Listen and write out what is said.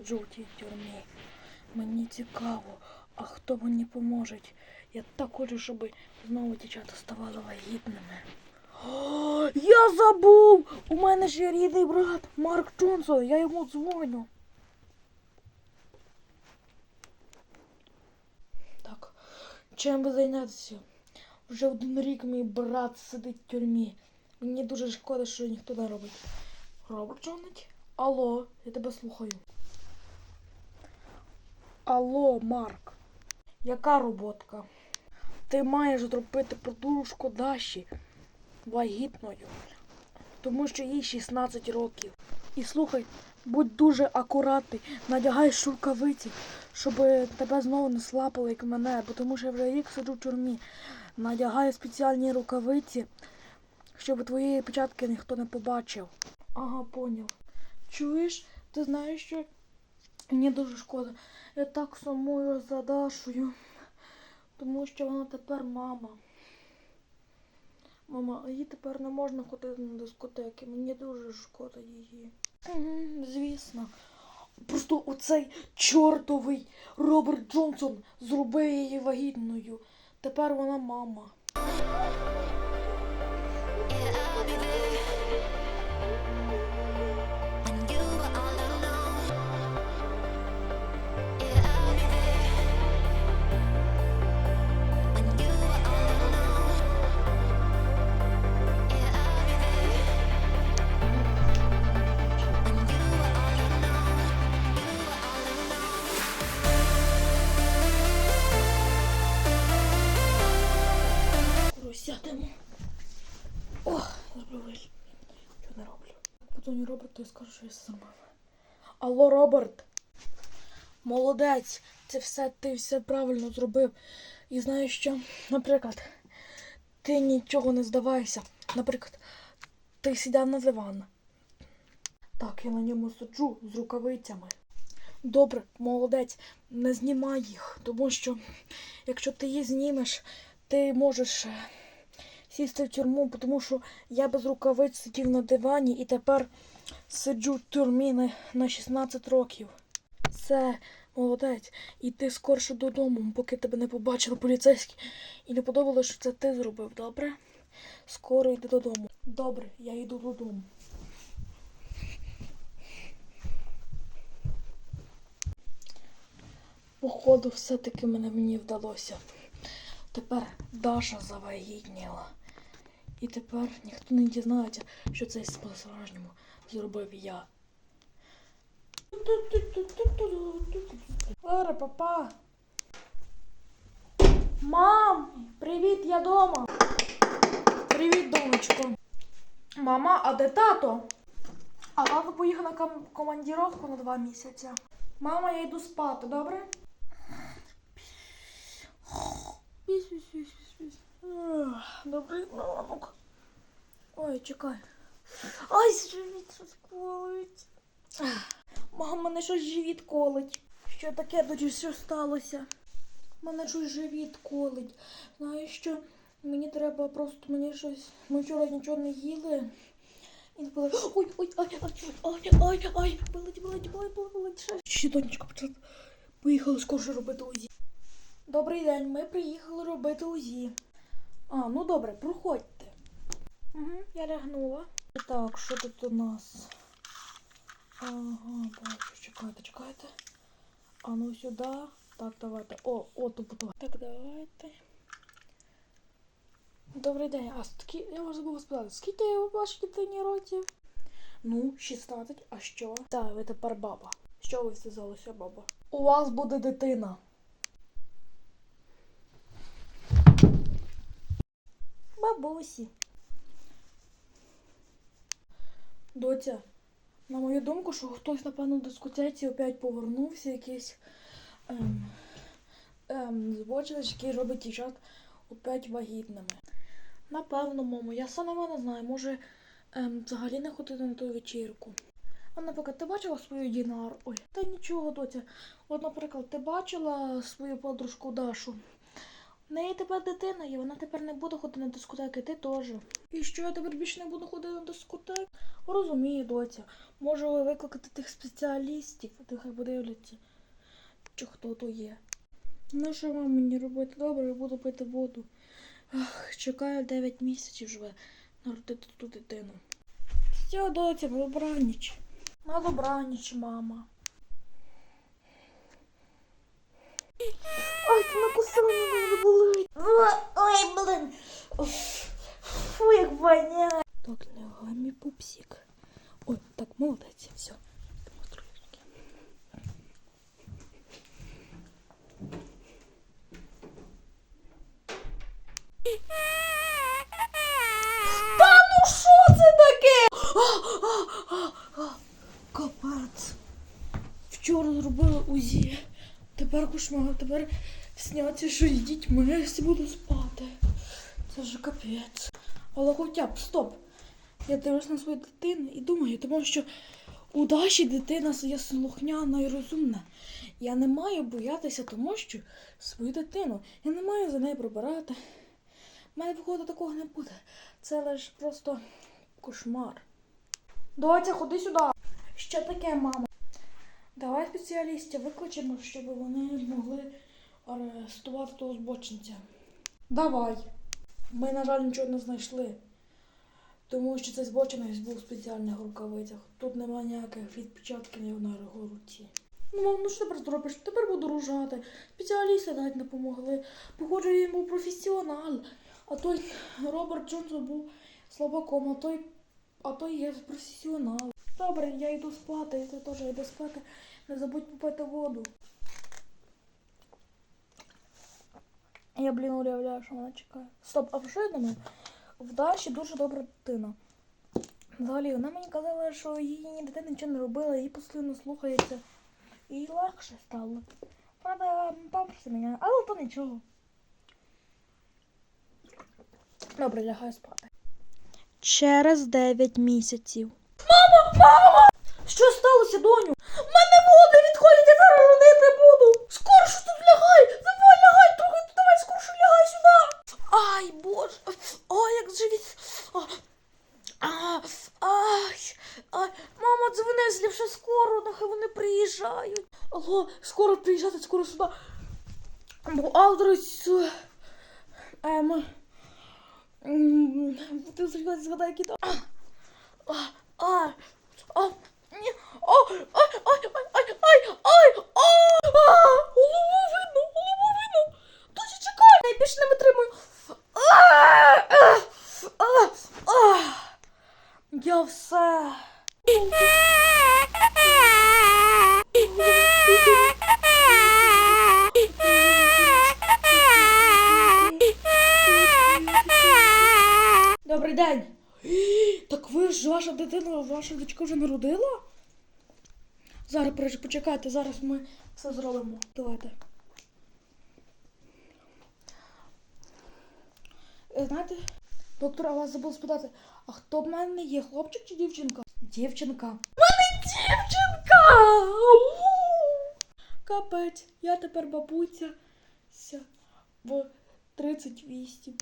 в тій тюрмі. Мені цікаво, а хто мені поможе? Я так хочу, щоб знову дівчата ставали вагітними. О, я забув! У мене ж є рідний брат Марк Джонсон, я йому дзвоню. Так, чим би зайнятися? Вже один рік мій брат сидить в тюрмі. Мені дуже шкода, що ніхто не робить. Робert дзвонить? Алло, я тебе слухаю. Алло, Марк. Яка роботка? Ти маєш зробити подружку Даші вагітною, тому що їй 16 років. І слухай, будь дуже акуратний, надягай шуркавиці, щоб тебе знову не слапали, як мене, бо тому що я вже рік сиджу в тюрмі. Надягай спеціальні рукавиці, щоб твої печатки ніхто не побачив. Ага, поняв. Чуєш, ти знаєш, що мені дуже шкода. Я так сумую за Дашою, тому що вона тепер мама. Мама, а їй тепер не можна ходити на дискотеки. Мені дуже шкода її. Звісно. Просто оцей чортовий Роберт Джонсон зробив її вагітною. Тепер вона мама. Подзвоню Роберту і скажу, що я зробив. Алло, Роберт. Молодець. Це все ти все правильно зробив. І знаєш що? Наприклад, ти нічого не здавайся. Наприклад, ти сідав на диван. Так, я на ньому сиджу з рукавицями. Добре, молодець, не знімай їх, тому що якщо ти їх знімеш, ти можеш е, сісти в тюрму, тому що я без рукавиць сидів на дивані і тепер сиджу в тюрмі на, на 16 років. Все, молодець, і ти скорше додому, поки тебе не побачили поліцейські і не подобалося, що це ти зробив, добре? Скоро йди додому. Добре, я йду додому. Походу, все-таки мене мені вдалося. Тепер Даша завагітніла. І тепер ніхто не дізнається, що це по-справжньому зробив я. Лара, папа. Мам, привіт, я дома. Привіт, донечко. Мама, а де тато? А тато поїхав на ком- командіровку на два місяці. Мама, я йду спати, добре? Добрий ранок. Ой, чекай. Ай, живіт щось колить. Мама, мене щось живіт колить. Що таке тоді що сталося? Мене щось живіт колить. Знаєш що? Мені треба просто мені щось. Ми вчора нічого не їли. І не було. Ой, ой, ой, ой, ой, ой, ой, болить, болить, болить, болить. Ще- донечка почала. Поїхали скорше робити УЗІ. Добрий день, ми приїхали робити УЗІ. А, ну добре, проходьте. Угу, я лягнула. Так, що тут у нас? Ага, бачу, чекайте, чекайте. А ну сюди. Так, давайте. О, о, тут. Так, давайте. Добрий день. А скільки, я вас забула спитати, скільки у вашій дитині років? Ну, 16, а що? Так, ви тепер баба. Що ви зв'язалися, баба? У вас буде дитина. Бабусі. Доця, на мою думку, що хтось, напевно, в дискотеці опять повернувся, якийсь ем, ем, збочинець, який робить дівчат опять вагітними. Напевно, мамо, я сама не знаю, може ем, взагалі не ходити на ту вечірку. А, наприклад, ти бачила свою Дінар? Ой, та нічого, доця. От, наприклад, ти бачила свою подружку Дашу? Неї тепер дитина є, вона тепер не буде ходити на дискотеки, ти теж. І що я тепер більше не буду ходити на дискотеки? Розумію, доця. Можу викликати тих спеціалістів, нехай подивляться, чи хто то є. Ну що вам мені робити? Добре, я буду пити воду. Ах, чекаю 9 місяців живе народити ту дитину. Все, доця, на добраніч. На добраніч, мама. Ти накусила мене болить. Ой, блин. Фу, як воняє. Так, лягай, мій пупсик. Ой, так, молодець, все. Йдемо трошки. Та ну що це таке? Капець. Вчора зробили УЗІ. Тепер кошмар, тепер сняться, що з дітьми я всі буду спати. Це ж капець. Але хоча б, стоп. Я дивлюсь на свою дитину і думаю, тому що у Даші дитина є слухняна і розумна. Я не маю боятися тому, що свою дитину. Я не маю за нею прибирати. У мене виходу такого не буде. Це лише просто кошмар. Доця, ходи сюди. Що таке, мама? Давай спеціалістів викличемо, щоб вони могли арестувати того збочинця. Давай. Ми, на жаль, нічого не знайшли. Тому що цей збочинець був в спеціальних рукавицях. Тут немає ніяких відпечатків ні на його руці. Ну, мам, ну що тепер зробиш? Тепер буду ружати. Спеціалісти навіть допомогли. Походжу, він був професіонал. А той Роберт Джонсон був слабаком, а той, а той є професіонал. Добре, я йду спати, і ти теж йди спати. Не забудь попити воду. Я, блін, уявляю, що вона чекає. Стоп, а що я думаю? В Даші дуже добра дитина. Взагалі, вона мені казала, що її дитина нічого не робила, її постійно слухається. І легше стало. Правда, памперси міняє, але то нічого. Добре, лягаю спати. Через 9 місяців. Мама, мама! Що сталося, доню? В мене води відходять, я зараз родити буду. Скорше тут лягай! Давай лягай, трохи давай скорше лягай сюди. Ай, боже. Ой, як живіт. Ай, ай. Мама, дзвони, сліпше скоро, нехай вони приїжджають. Алло, скоро приїжджати, скоро сюди. Бо адрес. Ем. М, Ти згадай, згадай, які там. А, а, а, ні, а, ай, ай, ай, ай, ай, ай, а, а, голову видно, голову видно. Досі чекай, я більше не витримую. А, а, а, а. Я все. Добрий день. Так ви ж ваша дитина, ваша дочка вже народила? Зараз почекайте, зараз ми все зробимо. Давайте. Е, Знаєте, доктор, а вас забув спитати, а хто в мене є, хлопчик чи дівчинка? Дівчинка. В мене дівчинка! Капець, я тепер бабуся в 38.